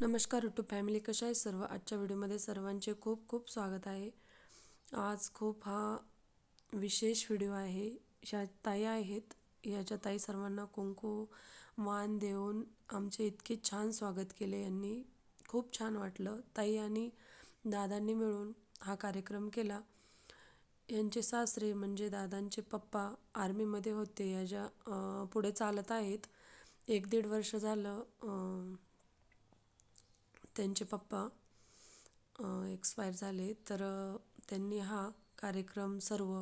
नमस्कार to family कशा आहे सर्व? आजच्या व्हिडिओमध्ये सर्वांचे खूप खूप स्वागत आहे. आज खूप हा विशेष व्हिडिओ आहे. ह्या ताई आहेत ह्याच्या ताई सर्वांना कुंकू मान देऊन आमचे इतके छान स्वागत केले यांनी. खूप छान वाटलं. ताई आणि दादांनी मिळून हा कार्यक्रम केला. यांचे सासरे म्हणजे दादांचे पप्पा आर्मीमध्ये होते. याच्या ज्या पुढे चालत आहेत एक दीड वर्ष झालं त्यांचे पप्पा एक्सपायर झाले. तर त्यांनी हा कार्यक्रम सर्व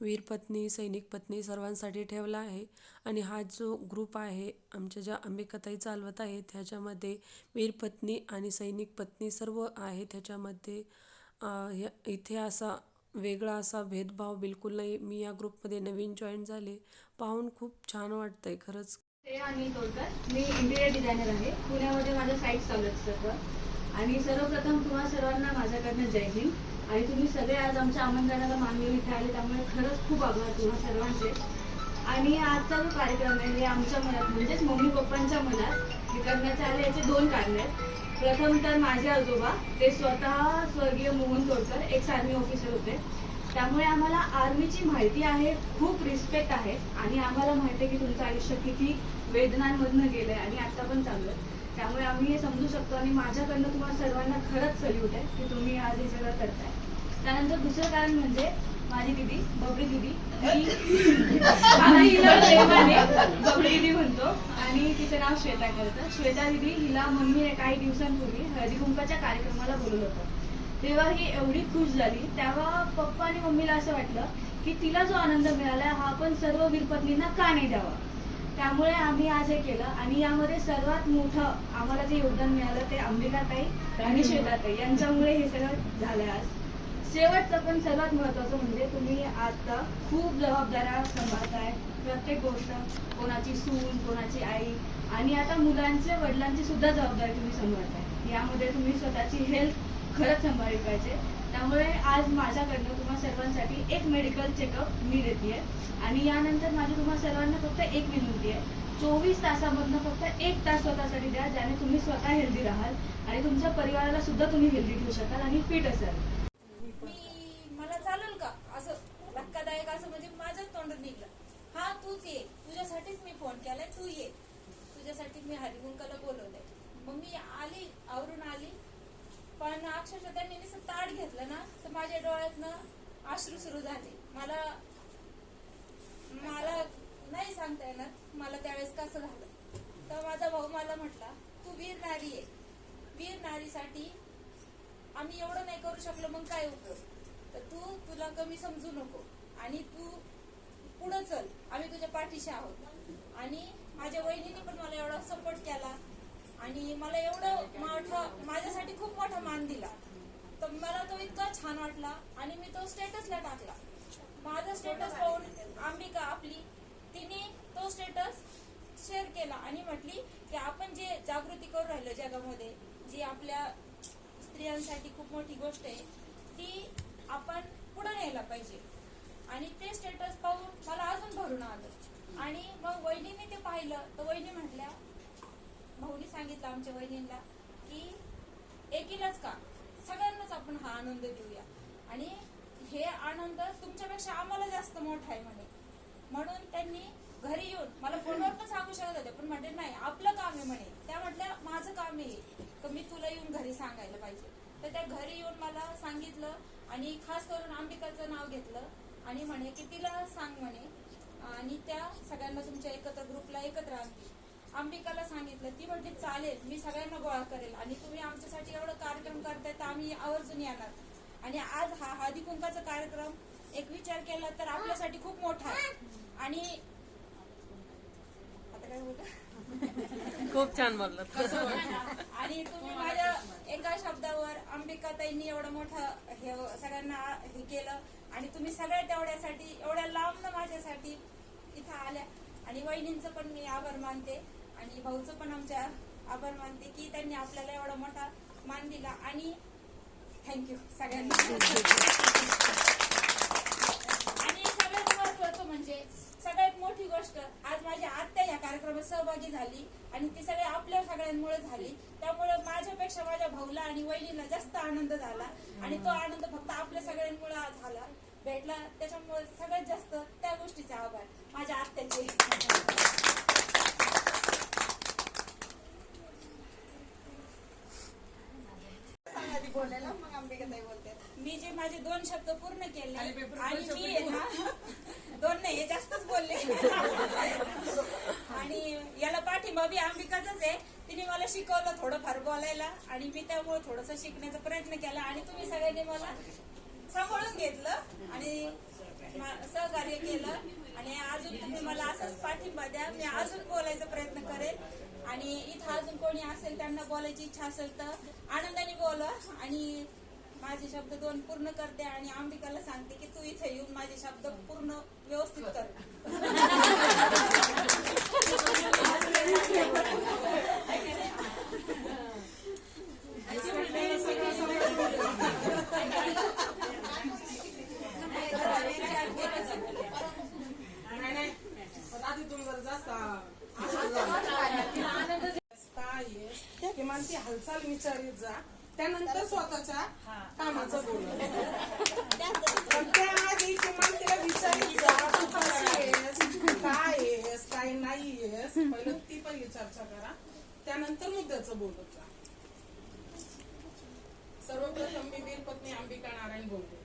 वीर पत्नी सैनिक पत्नी सर्वांसाठी ठेवला आहे. आणि हा जो ग्रुप आहे आमच्या ज्या अंबिकाताई चालवत आहेत त्याच्यामध्ये वीर पत्नी आणि सैनिक पत्नी सर्व आहे त्याच्यामध्ये ह्या- इथे असा वेगळा असा भेदभाव बिलकुल नाही. मी या ग्रुपमध्ये नवीन जॉईन झाले. पाहून खूप छान वाटतं आहे खरंच ते तोडकर. मी इंटिरियर डिझायनर आहे. पुण्यामध्ये माझं साईट चालू आहेत सर्व. आणि सर्वप्रथम तुम्हा सर्वांना माझ्याकडनं जय हिंद. आणि तुम्ही सगळे आज आमच्या आमंत्रणाला मान इथे आले त्यामुळे खरंच खूप आभार तुम्हा सर्वांचे. आणि आजचा जो कार्यक्रम आहे हे आमच्या मनात म्हणजेच मम्मी पप्पांच्या मनात हे करण्याचे आले. याचे दोन कारण आहेत. प्रथम तर माझे आजोबा ते स्वतः स्वर्गीय मोहन तोडकर एक आर्मी ऑफिसर होते. त्यामुळे आम्हाला आर्मीची माहिती आहे खूप रिस्पेक्ट आहे. आणि आम्हाला माहिती आहे की तुमचं आयुष्य किती वेदनांमधनं गेलंय आणि आता पण चालू आहे. त्यामुळे आम्ही हे समजू शकतो आणि माझ्याकडनं तुम्हाला सर्वांना खरंच सल्यूट आहे की तुम्ही आज हे सगळं करताय. त्यानंतर दुसरं कारण म्हणजे माझी दिदी बबडी दिदी. बबडी दिदी म्हणतो आणि तिचं नाव श्वेता करतं श्वेता दिदी हिला मम्मीने काही दिवसांपूर्वी हळदी कुंकाच्या कार्यक्रमाला बोलवलं होतं. तेव्हा ही एवढी खुश झाली. तेव्हा पप्पा आणि मम्मीला असं वाटलं की तिला जो आनंद मिळाला हा पण सर्व वीरपत्नींना का नाही द्यावा? त्यामुळे आम्ही आज हे केलं आणि यामध्ये सर्वात मोठं आम्हाला जे योगदान मिळालं ते अंबिकाताई आणि श्वेताताई यांच्यामुळे हे सगळं झालं आज. शेवटचं पण सर्वात महत्वाचं म्हणजे तुम्ही आता खूप जबाबदाऱ्या सांभाळताय. प्रत्येक गोष्ट कोणाची सून कोणाची आई आणि आता मुलांचे वडिलांची सुद्धा जबाबदारी तुम्ही सांभाळताय. यामध्ये तुम्ही स्वतःची हेल्थ खरंच सांभाळली पाहिजे. त्यामुळे आज माझ्याकडनं तुम्हा सर्वांसाठी एक मेडिकल चेकअप मी देते आणि यानंतर माझी तुम्हा सर्वांना फक्त एक विनंती आहे. चोवीस तासामधनं फक्त एक तास स्वतःसाठी द्या ज्याने तुम्ही स्वतः हेल्दी राहाल आणि तुमच्या परिवाराला सुद्धा तुम्ही हेल्दी ठेवू शकाल आणि फिट असाल. मला चालेल का? असं धक्कादायक असं म्हणजे माझ्याच तोंडात निघलं. हा तूच ये. तुझ्यासाठीच मी फोन केलाय. तू ये. तुझ्यासाठी मी हरिगुंकाला बोलवलंय. मग मी आली आवरून पण अक्षरशः त्यांनी नुसतं ताट घेतलं ना तर माझ्या डोळ्यातनं अश्रू सुरू झाले. मला मला नाही सांगता येणार मला त्यावेळेस कसं झालं. तर माझा भाऊ मला म्हटला तू वीर नारी आहे. वीर नारीसाठी आम्ही एवढं नाही करू शकलो मग काय उपयोग? तर तू तुला कमी समजू नको आणि तू पुढं चल. आम्ही तुझ्या पाठीशी आहोत. आणि माझ्या वहिनीने पण मला एवढा सपोर्ट केला. आणि मला एवढं माझ्या मोठा मान दिला. तर मला तो इतका छान वाटला आणि मी तो स्टेटसला टाकला. माझा स्टेटस पाहून अंबिका आपली तिने तो स्टेटस शेअर केला आणि म्हटली की आपण जे जागृती करू राहिलो जगामध्ये जी आपल्या स्त्रियांसाठी खूप मोठी गोष्ट आहे ती आपण पुढे न्यायला पाहिजे. आणि ते स्टेटस पाहून मला अजून भरून आलं. आणि मग वहिनीने ते पाहिलं. तर वहिनी म्हटल्या भाऊनी सांगितलं आमच्या वहिनीला की एकीलाच का? सगळ्यांनाच आपण हा आनंद देऊया. आणि हे आनंद तुमच्यापेक्षा आम्हाला जास्त मोठा आहे म्हणे. म्हणून त्यांनी घरी येऊन मला फोनवर पण सांगू शकत होते पण म्हटले नाही आपलं काम आहे म्हणे. त्या म्हटल्या माझं काम आहे तर मी तुला येऊन घरी सांगायला पाहिजे. तर त्या घरी येऊन मला सांगितलं आणि खास करून अंबिकाचं नाव घेतलं आणि म्हणे की तिला सांग म्हणे. आणि त्या सगळ्यांना तुमच्या एकत्र ग्रुपला एकत्र आणतील. अंबिकाला सांगितलं ती म्हटली चालेल मी सगळ्यांना गोळा करेल आणि तुम्ही आमच्यासाठी एवढं कार्यक्रम करताय तर आम्ही आवर्जून येणार. आणि आज हा हळदी कुंकाचा कार्यक्रम एक विचार केला तर आपल्यासाठी खूप मोठा आहे. आणि आता काय बोलू? खूप छान बोललं आणि तुम्ही माझ्या एका शब्दावर अंबिकाताईंनी एवढं मोठं हे सगळ्यांना हे केलं आणि तुम्ही सगळ्या तेवढ्यासाठी एवढ्या लांब माझ्यासाठी इथं आल्या. आणि वहिनींचं पण मी आभार मानते. आणि भाऊचं पण आमच्या आभार मानते की त्यांनी आपल्याला एवढा मोठा मान दिला आणि थँक्यू सगळ्यांना. आणि सगळ्यात महत्वाचं म्हणजे सगळ्यात मोठी गोष्ट आज माझी आत्या या कार्यक्रमात सहभागी झाली आणि ती सगळ्या आपल्या सगळ्यांमुळे झाली. त्यामुळे माझ्या माझ्यापेक्षा माझ्या भाऊला आणि वहिनीला जास्त आनंद झाला आणि तो आनंद फक्त आपल्या सगळ्यांमुळे झाला. भेटला. त्याच्यामुळे सगळ्यात जास्त त्या गोष्टीचे आभार. माझ्या आत्याचे. मी जे माझे दोन शब्द पूर्ण केले आणि मी आहे ना दोन नाही हे जास्तच बोलले. आणि याला पाठिंबा बी अंबिकाचाच आहे. तिने मला शिकवलं थोडंफार बोलायला आणि मी त्यामुळे थोडस शिकण्याचा प्रयत्न केला आणि तुम्ही सगळ्यांनी मला सांभाळून घेतलं आणि सहकार्य केलं. आणि अजून तुम्ही मला असंच पाठिंबा द्या मी अजून बोलायचा प्रयत्न करेन. आणि इथं अजून कोणी असेल त्यांना बोलायची इच्छा असेल तर आनंदाने बोला आणि माझे शब्द दोन पूर्ण करते आणि अंबिकाला सांगते की तू इथे येऊन माझे शब्द पूर्ण व्यवस्थित कर नाही नाही पण आधी तुम्ही जर जास्त आशा झाला. काय आहे, किमान ती हालचाल विचारित जा त्यानंतर स्वतःच्या कामाचं बोल पण त्याआधी किमान तिला तू कशी आहेस काय आहेस काय नाही आहेस पहिलं ती पहिली चर्चा करा त्यानंतर मुद्द्याचं बोलत जा. सर्वप्रथम मी वीरपत्नी अंबिका नारायण बोलते.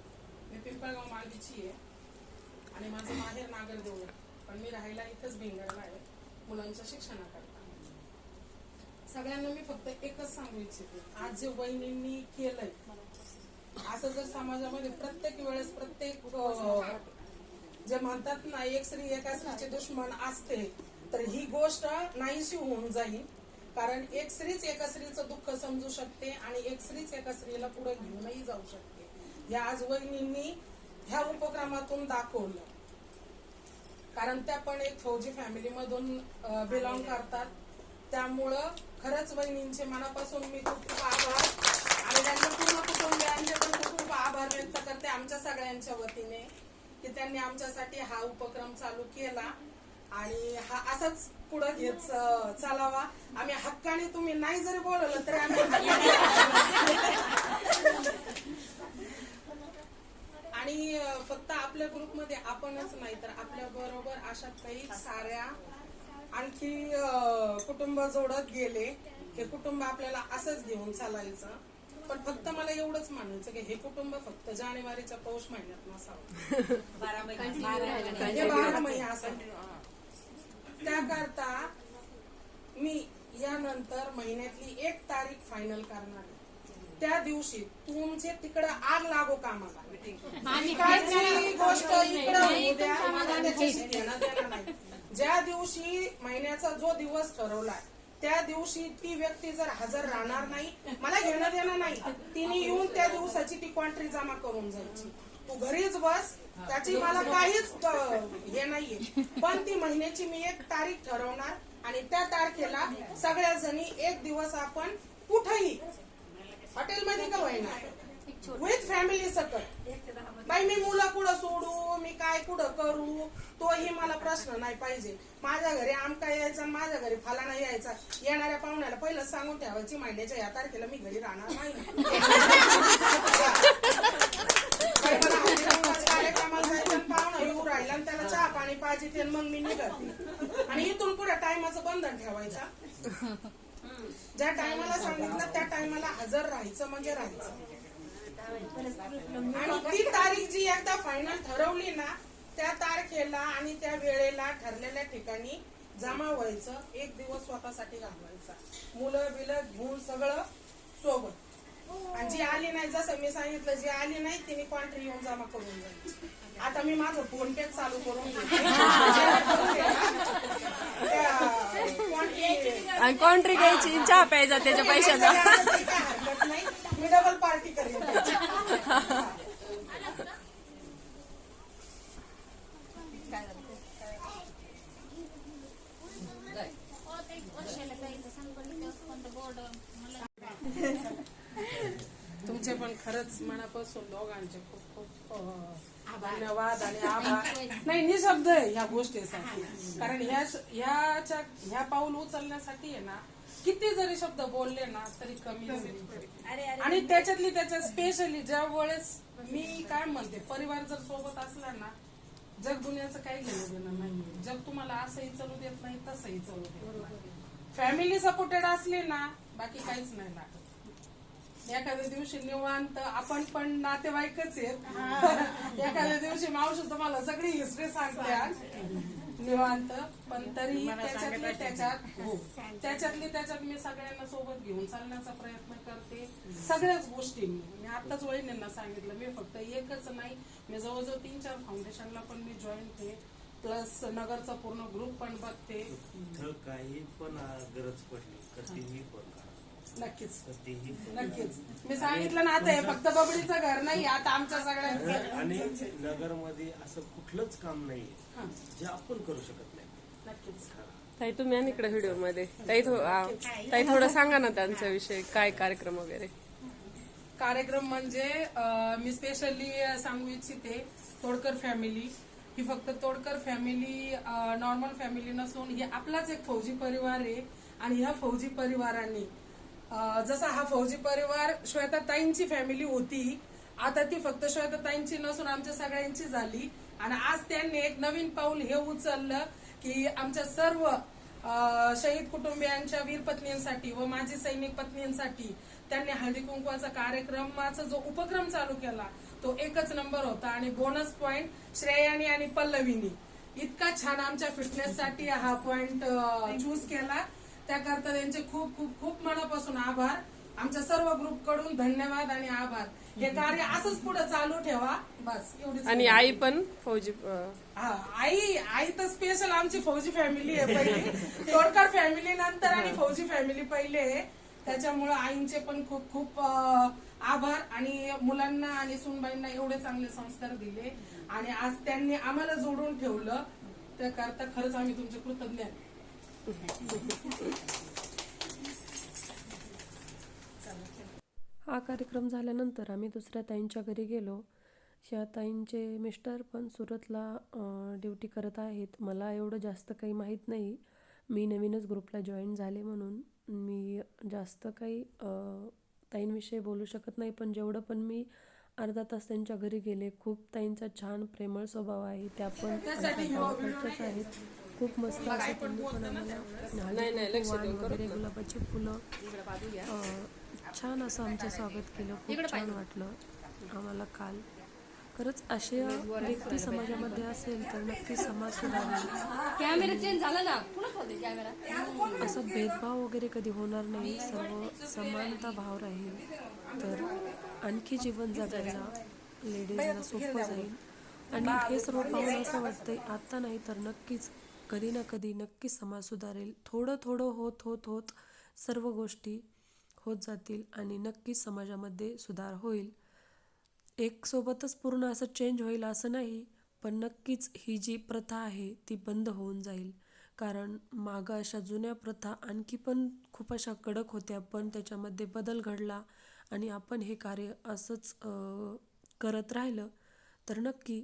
मी पिंपळगाव मालगीची आहे आणि माझं माहेर नागरदेव. पण मी राहायला इथंच भिंगरला आहे मुलांच्या शिक्षणाकरता सगळ्यांना मी फक्त एकच सांगू इच्छिते. आज जे वहिनींनी केलंय असं जर समाजामध्ये प्रत्येक वेळेस प्रत्येक जे म्हणतात ना एक स्त्री एका स्त्रीचे दुश्मन असते तर ही गोष्ट नाहीशी होऊन जाईल. कारण एक स्त्रीच एका स्त्रीचं दुःख समजू शकते आणि एक स्त्रीच एका स्त्रीला पुढे घेऊनही जाऊ शकते. या आज वहिनींनी ह्या उपक्रमातून दाखवलं. कारण त्या पण एक फौजी फॅमिली मधून बिलॉंग करतात. त्यामुळं खरंच वहिनींचे मनापासून मी खूप खूप आभार. आणि त्यांच्या पूर्ण कुटुंबियांचे पण खूप खूप आभार व्यक्त करते आमच्या सगळ्यांच्या वतीने की त्यांनी आमच्यासाठी हा उपक्रम चालू केला. आणि हा असाच पुढे घेत चालावा. आम्ही हक्काने तुम्ही नाही जरी बोलवलं तरी आम्ही आणि फक्त आपल्या ग्रुपमध्ये आपणच नाही तर आपल्या बरोबर अशा काही साऱ्या आणखी कुटुंब जोडत गेले हे कुटुंब आपल्याला असंच घेऊन चालायचं. पण फक्त मला एवढंच म्हणायचं की हे कुटुंब फक्त जानेवारीच्या पौष महिन्यात नसावं. बारा महिने असावं त्याकरता मी यानंतर महिन्यातली एक तारीख फायनल करणार आहे. त्या दिवशी तुमचे तिकडे आग लागो कामाला. गोष्ट इकडे होऊ द्या. मला त्याच्याशी घेणं देणं नाही. ज्या दिवशी महिन्याचा जो दिवस ठरवलाय त्या दिवशी ती व्यक्ती जर हजर राहणार नाही मला घेणं देणं नाही तिने येऊन त्या दिवसाची ती क्वांट्री जमा करून जायची तू घरीच बस त्याची मला काहीच हे नाहीये. पण ती महिन्याची मी एक तारीख ठरवणार आणि त्या तारखेला सगळ्या जणी एक दिवस आपण कुठंही हॉटेलमध्ये का होईना विथ फॅमिली सकट. बाई मी मुलं कुठं सोडू? मी काय कुठं करू? तोही मला प्रश्न नाही पाहिजे. माझ्या घरी आमका यायचा आणि माझ्या घरी फलाना यायचा. येणाऱ्या पाहुण्याला पहिलं सांगून ठेवायची महिन्याच्या या तारखेला मी घरी राहणार नाही. कार्यक्रमाला जायचं पाहुणा येऊ राहिला आणि त्याला चहा पाणी पाहिजे ते मग मी निघते. आणि इथून पुढे टायमाचं बंधन ठेवायचं. ज्या टायमाला सांगितलं त्या टायमाला हजर राहायचं म्हणजे राहायचं. आणि ती तारीख जी एकदा फायनल ठरवली ना त्या तारखेला आणि त्या वेळेला ठरलेल्या ठिकाणी जमा व्हायचं एक दिवस स्वतःसाठी घालवायचा. मुलं बिलं घेऊन सगळं सोबत. आणि जी आली नाही जसं मी सांगितलं जी आली नाही तिने कॉन्ट्री येऊन जमा करून जायची. आता मी माझं फोन पे चालू करून घेते. कॉन्ट्री घ्यायची चहा प्यायचा त्याच्या पैशाचा. मी डबल पार्टी करेन. तुमचे पण खरंच मनापासून दोघांचे खूप खूप धन्यवाद आणि आभार. नाही निशब्द आहे ह्या गोष्टीसाठी. कारण ह्या ह्याच्या ह्या पाऊल उचलण्यासाठी आहे ना किती जरी शब्द बोलले ना तरी कमी आणि त्याच्यातली त्याच्यात स्पेशली ज्या वेळेस मी काय म्हणते परिवार जर सोबत असला ना जग दुनियाचं काही घेणं देणं नाही जग तुम्हाला असंही चालू देत नाही तसंही चालू देत नाही. फॅमिली सपोर्टेड असली ना बाकी काहीच नाही लागत. एखाद्या दिवशी निवांत आपण पण नातेवाईकच आहेत. एखाद्या दिवशी मावशी तुम्हाला सगळी हिस्ट्री सांगते. निवांत पण तरी त्याच्यातली त्याच्यात हो. त्याच्यातली त्याच्यात मी सगळ्यांना सोबत घेऊन चालण्याचा प्रयत्न करते. सगळ्याच गोष्टी मी आताच वहिनींना सांगितलं मी फक्त एकच नाही मी जवळजवळ तीन चार फाउंडेशनला पण मी जॉईन आहे. प्लस नगरचा पूर्ण ग्रुप पण बघते. इथं काही पण गरज पडली कधीही करा. नक्कीच. नक्कीच. मी सांगितलं ना आता हे फक्त बबडीचं घर नाही आता आमच्या सगळ्यांचं. आणि नगरमध्ये असं कुठलंच काम नाही हा, जे आपण करू शकत नाही. नक्कीच. ताई तुम्ही आणि इकडे व्हिडिओमध्ये ताई थो- आ, ताई थोडं सांगा ना त्यांच्या विषयी काय कार्यक्रम वगैरे. कार्यक्रम म्हणजे अं, मी स्पेशली सांगू इच्छिते तोडकर फॅमिली ही फक्त तोडकर फॅमिली नॉर्मल फॅमिली नसून ही आपलाच एक फौजी परिवार आहे आणि ह्या फौजी परिवाराने अं, जसा हा फौजी परिवार श्वेताताईंची फॅमिली होती आता ती फक्त श्वेताताईंची नसून आमच्या सगळ्यांची झाली. आणि आज त्यांनी एक नवीन पाऊल हे उचललं की आमच्या सर्व शहीद कुटुंबियांच्या वीर पत्नींसाठी व माजी सैनिक पत्नींसाठी त्यांनी हळदी कुंकवाचा कार्यक्रमाचा जो उपक्रम चालू केला तो एकच नंबर होता. आणि बोनस पॉइंट श्रेयानी आणि पल्लवीनी. इतका छान आमच्या फिटनेससाठी हा पॉइंट चूज केला. त्याकरता त्यांचे खूप खूप खूप मनापासून आभार. आमच्या सर्व ग्रुपकडून धन्यवाद आणि आभार. हे कार्य असंच पुढे चालू ठेवा. बस एवढीच आणि आई पण फौजी अ, हा आई आई तर स्पेशल आमची फौजी फॅमिली आहे पहिली. तोडकर फॅमिली नंतर आणि फौजी फॅमिली पहिले आहे. त्याच्यामुळे आईंचे पण खूप खूप अं, आभार आणि मुलांना आणि सुनबाईंना एवढे चांगले संस्कार दिले. आणि आज त्यांनी आम्हाला जोडून ठेवलं. त्याकरता खरंच आम्ही तुमचे कृतज्ञ आहे हा कार्यक्रम झाल्यानंतर आम्ही दुसऱ्या ताईंच्या घरी गेलो. ह्या ताईंचे मिस्टर पण सुरतला ड्युटी करत आहेत. मला एवढं जास्त काही माहीत नाही. मी नवीनच ग्रुपला जॉईन झाले म्हणून. मी जास्त काही ताईंविषयी बोलू शकत नाही पण जेवढं पण मी अर्धा तास त्यांच्या घरी गेले खूप ताईंचा छान प्रेमळ स्वभाव आहे. त्या पण गावाकडच्याच आहेत. खूप मस्त असं त्यांनी पण आम्हाला हळदी कुंकू, वाण वगैरे गुलाबाची फुलं. छान असं आमचं स्वागत केलं. खूप छान वाटलं आम्हाला काल. खरंच असे व्यक्ती समाजामध्ये असेल तर नक्की समाज सुधारेल. असं भेदभाव वगैरे कधी होणार नाही. सर्व समानता भाव राहील. तर आणखी जीवन जगायला लेडीजला सोपं जाईल. आणि हे सर्व पाहून असं वाटतंय आता नाही तर नक्कीच कधी ना कधी नक्कीच समाज सुधारेल. थोडं थोडं होत होत होत सर्व गोष्टी होत जातील आणि नक्कीच समाजामध्ये सुधार होईल. एक सोबतच पूर्ण असं चेंज होईल असं नाही पण नक्कीच ही जी प्रथा आहे ती बंद होऊन जाईल. कारण मागं अशा जुन्या प्रथा आणखी पण खूप अशा कडक होत्या पण त्याच्यामध्ये बदल घडला आणि आपण हे कार्य असंच करत राहिलं तर नक्की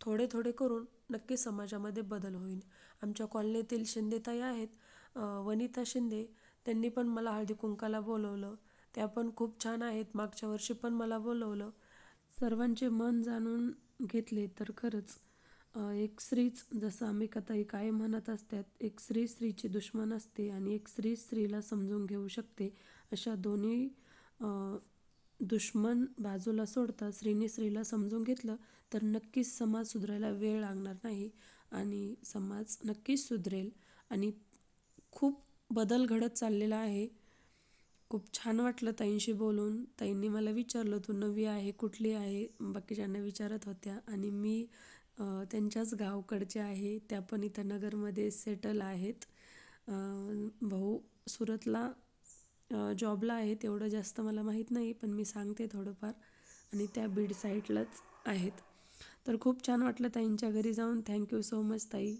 थोडे थोडे करून नक्की समाजामध्ये बदल होईल. आमच्या कॉलनीतील शिंदेताई आहेत वनिता शिंदे त्यांनी पण मला हळदी कुंकाला बोलवलं. त्या पण खूप छान आहेत. मागच्या वर्षी पण मला बोलवलं. सर्वांचे मन जाणून घेतले तर खरंच एक स्त्रीच जसं आम्ही कथाही काय म्हणत असतात एक स्त्री स्त्रीची दुश्मन असते आणि एक स्त्री स्त्रीला समजून घेऊ शकते. अशा दोन्ही दुश्मन बाजूला सोडता स्त्रीने स्त्रीला समजून घेतलं तर नक्कीच समाज सुधारायला वेळ लागणार नाही आणि समाज नक्कीच सुधरेल आणि खूप बदल घडत चाललेला आहे. खूप छान वाटलं ताईंशी बोलून. ताईंनी मला विचारलं तू नवी आहे कुठली आहे? बाकीच्यांना विचारत होत्या. आणि मी त्यांच्याच गावकडचे आहे. त्या पण इथं नगरमध्ये सेटल आहेत. भाऊ सुरतला जॉबला आहे तेवढं जास्त मला माहीत नाही पण मी सांगते थोडंफार. आणि त्या बीड साईडलाच आहेत. तर खूप छान वाटलं ताईंच्या घरी जाऊन. थँक्यू सो मच ताई.